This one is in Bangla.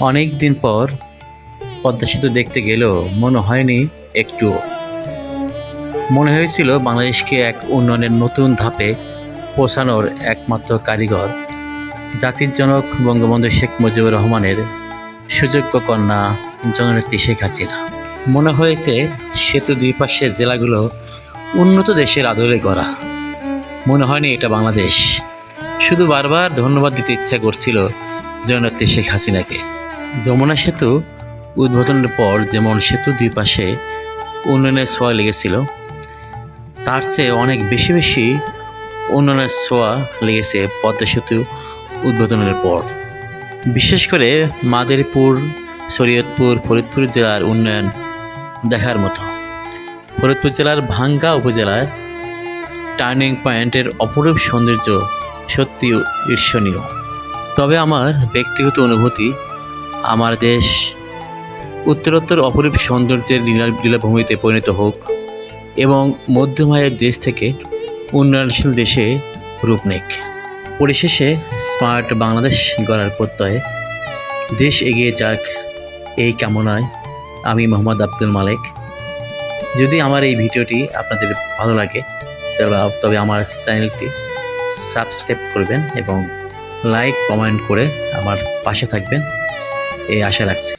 অনেক দিন পর পদ্মা সেতু দেখতে গেলেও মনে হয়নি একটুও মনে হয়েছিল বাংলাদেশকে এক উন্নয়নের নতুন ধাপে পৌঁছানোর একমাত্র কারিগর, জাতির জনক বঙ্গবন্ধু শেখ মুজিবুর রহমানের সুযোগ্য কন্যা জননেত্রী শেখ হাসিনা। মনে হয়েছে সেতু দুই পাশের জেলাগুলো উন্নত দেশের আদরে গড়া। মনে হয়নি এটা বাংলাদেশ। শুধু বারবার ধন্যবাদ দিতে ইচ্ছা করছিল জননেত্রী শেখ হাসিনাকে। যমুনা সেতু উদ্বোধনের পর যেমন সেতু দুই পাশে উন্নয়নের ছোঁয়া লেগেছিল, তার চেয়ে অনেক বেশি বেশি উন্নয়নের ছোঁয়া লেগেছে পদ্মা সেতু উদ্বোধনের পর। বিশেষ করে মাদারীপুর, শরীয়তপুর, ফরিদপুর জেলার উন্নয়ন দেখার মতো। ফরিদপুর জেলার ভাঙ্গা উপজেলার টার্নিং পয়েন্টের অপরূপ সৌন্দর্য সত্যি ঈর্ষণীয়। তবে আমার ব্যক্তিগত অনুভূতি আমার দেশ উত্তরোত্তর অপরূপ সৌন্দর্যের লীলা লীলাভূমিতে পরিণত হোক এবং মধ্যমায়ের দেশ থেকে উন্নয়নশীল দেশে রূপ নেক। পরিশেষে স্মার্ট বাংলাদেশ গড়ার প্রত্যয়ে দেশ এগিয়ে যাক এই কামনায় আমি মোহাম্মদ আব্দুল মালেক। যদি আমার এই ভিডিওটি আপনাদের ভালো লাগে তবে আমার চ্যানেলটি সাবস্ক্রাইব করবেন এবং লাইক, কমেন্ট করে আমার পাশে থাকবেন। এই আশা রাখছি।